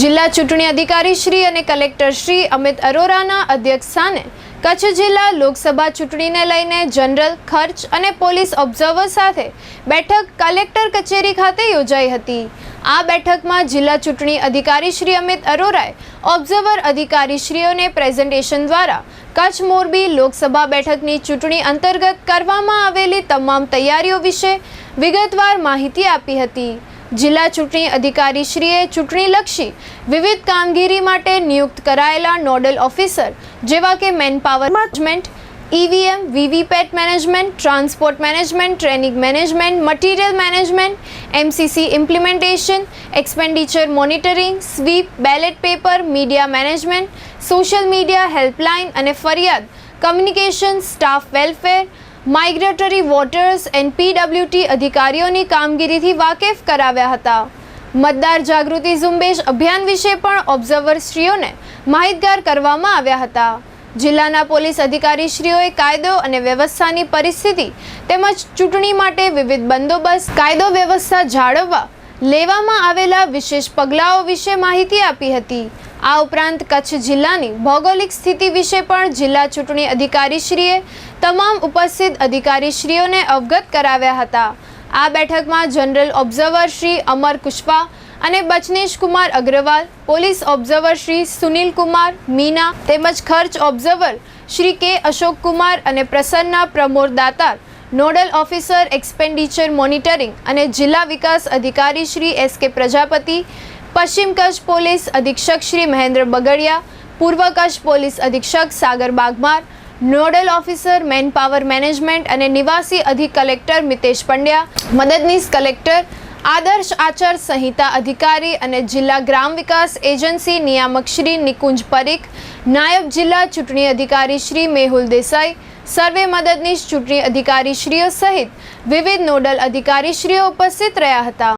જિલ્લા ચૂંટણી અધિકારી શ્રી અને કલેક્ટર શ્રી અમિત અરોરાના અધ્યક્ષસ્થાને કચ્છ જિલ્લા લોકસભા ચૂંટણીને લઈને જનરલ, ખર્ચ અને પોલીસ ઓબ્ઝર્વર સાથે બેઠક કલેક્ટર કચેરી ખાતે યોજાઈ હતી. આ બેઠકમાં જિલ્લા ચૂંટણી અધિકારી શ્રી અમિત અરોરાએ ઓબ્ઝર્વર અધિકારીશ્રીઓને પ્રેઝન્ટેશન દ્વારા કચ્છ મોરબી લોકસભા બેઠકની ચૂંટણી અંતર્ગત કરવામાં આવેલી તમામ તૈયારીઓ વિશે વિગતવાર માહિતી આપી હતી. જિલ્લા ચૂંટણી અધિકારીશ્રીએ ચૂંટણીલક્ષી વિવિધ કામગીરી માટે નિયુક્ત કરાયેલા નોડલ ઓફિસર, જેવા કે manpower management, EVM VVPAT management, transport management, training management, material management, MCC implementation, expenditure monitoring, SVEEP, ballot paper, media management, social media helpline અને ફરિયાદ, communication, staff welfare migratory voters and PWT અધિકારીઓની કામગીરીથી વાકેફ કરાવ્યા હતા. મતદાર જાગૃતિ ઝુંબેશ અભિયાન વિશે પણ ઓબ્ઝર્વરશ્રીઓને માહિતગાર કરવામાં આવ્યા હતા. જિલ્લાના પોલીસ અધિકારીશ્રીઓએ કાયદો અને વ્યવસ્થાની પરિસ્થિતિ તેમજ ચૂંટણી માટે વિવિધ બંદોબસ્ત, કાયદો વ્યવસ્થા જાળવવા લેવામાં આવેલા વિશેષ પગલાઓ વિશે માહિતી આપી હતી. આ ઉપરાંત કચ્છ જિલ્લાની ભૌગોલિક સ્થિતિ વિશે પણ જિલ્લા ચૂંટણી અધિકારીશ્રીએ તમામ ઉપસ્થિત અધિકારીશ્રીઓને અવગત કરાવ્યા હતા. આ બેઠકમાં જનરલ ઓબ્ઝર્વર શ્રી અમર કુશવા અને બચનેશ કુમાર અગ્રવાલ, પોલીસ ઓબ્ઝર્વર શ્રી સુનિલ કુમાર, મીના તેમજ ખર્ચ ઓબ્ઝર્વર શ્રી કે અશોક કુમાર અને Prasanna Pramod Datar nodal officer expenditure monitoring અને જિલ્લા વિકાસ અધિકારી શ્રી એસ કે પ્રજાપતિ, પશ્ચિમ કચ્છ પોલીસ અધિક્ષક શ્રી મહેન્દ્ર બગડિયા, પૂર્વ કચ્છ પોલીસ અધિક્ષક Sagar Bagmar, nodal officer man power management અને નિવાસી અધિક કલેક્ટર મિતેશ પંડ્યા, મદદનીશ કલેક્ટર, આદર્શ આચાર સંહિતા અધિકારી અને જિલ્લા ગ્રામ વિકાસ એજન્સી નિયામક શ્રી નિકુંજ પરીખ, નાયબ જિલ્લા ચૂંટણી અધિકારી શ્રી મેહુલ દેસાઈ સર્વે મદદનીશ ચૂંટણી અધિકારીશ્રીઓ સહિત વિવિધ નોડલ અધિકારીશ્રીઓ ઉપસ્થિત રહ્યા હતા.